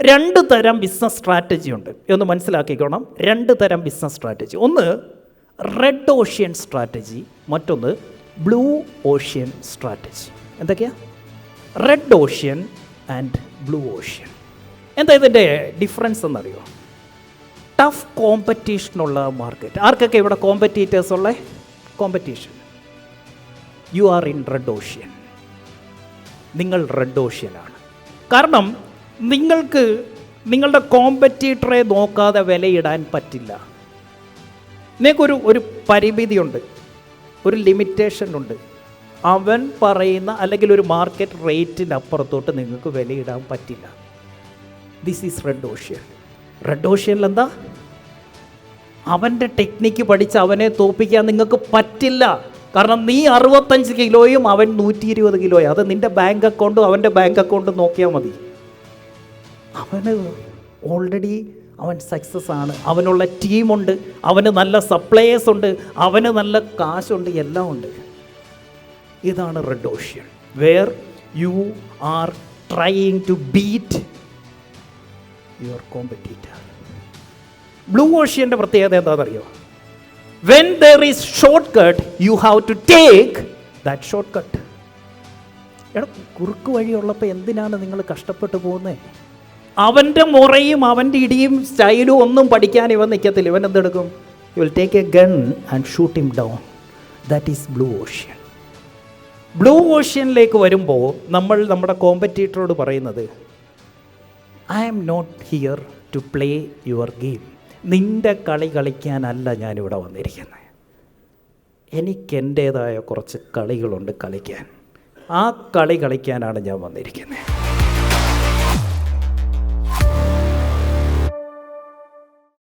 രണ്ട് തരം business strategy ഉണ്ട്. എന്ന് മനസ്സിലാക്കിക്കോണം. രണ്ട് തരം ബിസിനസ് സ്ട്രാറ്റജി ഒന്ന് റെഡ് ഓഷ്യൻ സ്ട്രാറ്റജി മറ്റൊന്ന് ബ്ലൂ ഓഷ്യൻ സ്ട്രാറ്റജി എന്തൊക്കെയാ? Red ocean and blue ocean എന്താ ഇതിന്റെ ഡിഫറൻസ് എന്നറിയോ? ടഫ് കോമ്പറ്റീഷനുള്ള മാർക്കറ്റ് ആർക്കൊക്കെ ഇവിടെ കോമ്പറ്റീറ്റേഴ്സ് ഉള്ള? Competition you are in red ocean നിങ്ങൾ റെഡ് ഓഷ്യനാണ് കാരണം നിങ്ങൾക്ക് നിങ്ങളുടെ കോമ്പറ്റീറ്ററെ നോക്കാതെ വിലയിടാൻ പറ്റില്ല. നിങ്ങൾക്കൊരു ഒരു പരിമിതിയുണ്ട് ഒരു ലിമിറ്റേഷൻ ഉണ്ട് അവൻ പറയുന്ന അല്ലെങ്കിൽ ഒരു മാർക്കറ്റ് റേറ്റിന്റെ അപ്പുറത്തോട്ട് നിങ്ങൾക്ക് വിലയിടാൻ പറ്റില്ല. This is red ocean red ഓഷ്യനിൽ എന്താ? അവന്റെ ടെക്നിക്ക് പഠിച്ച് അവനെ തോപ്പിക്കാൻ നിങ്ങൾക്ക് പറ്റില്ല. കാരണം നീ അറുപത്തഞ്ച് കിലോയും അവൻ നൂറ്റി ഇരുപത് കിലോയും അത് നിന്റെ ബാങ്ക് അക്കൗണ്ടും അവന്റെ ബാങ്ക് അക്കൗണ്ടും നോക്കിയാൽ മതി. അവന് ഓൾറെഡി അവൻ സക്സസ് ആണ്. അവനുള്ള ടീമുണ്ട് അവന് നല്ല സപ്ലയേഴ്സ് ഉണ്ട്. അവന് നല്ല കാശുണ്ട്. എല്ലാം ഉണ്ട്. ഇതാണ് red ocean where you are trying to beat your competitor blue ഓഷ്യന്റെ പ്രത്യേകത എന്താണെന്നറിയോ? When there is short cut you have to take that short cut എടാ കുറുക്ക് വഴിയുള്ളപ്പോൾ എന്തിനാണ് നിങ്ങൾ കഷ്ടപ്പെട്ടു പോകുന്നത് അവന്റെ മുറയും അവന്റെ ഇടിയും സ്റ്റൈലും ഒന്നും പഠിക്കാൻ ഇവൻ നിൽക്കത്തില്ല ഇവൻ എന്തെടുക്കും? You will take a gun and shoot him down that is blue ocean blue ഓഷ്യനിലേക്ക് വരുമ്പോൾ നമ്മൾ നമ്മുടെ കോമ്പറ്റീറ്ററോട് പറയുന്നത് I am not here to play your game നിന്റെ കളി കളിക്കാനല്ല ഞാനിവിടെ വന്നിരിക്കുന്നത്. എനിക്കെന്റേതായ കുറച്ച് കളികളുണ്ട് കളിക്കാൻ. ആ കളി കളിക്കാനാണ് ഞാൻ വന്നിരിക്കുന്നത്.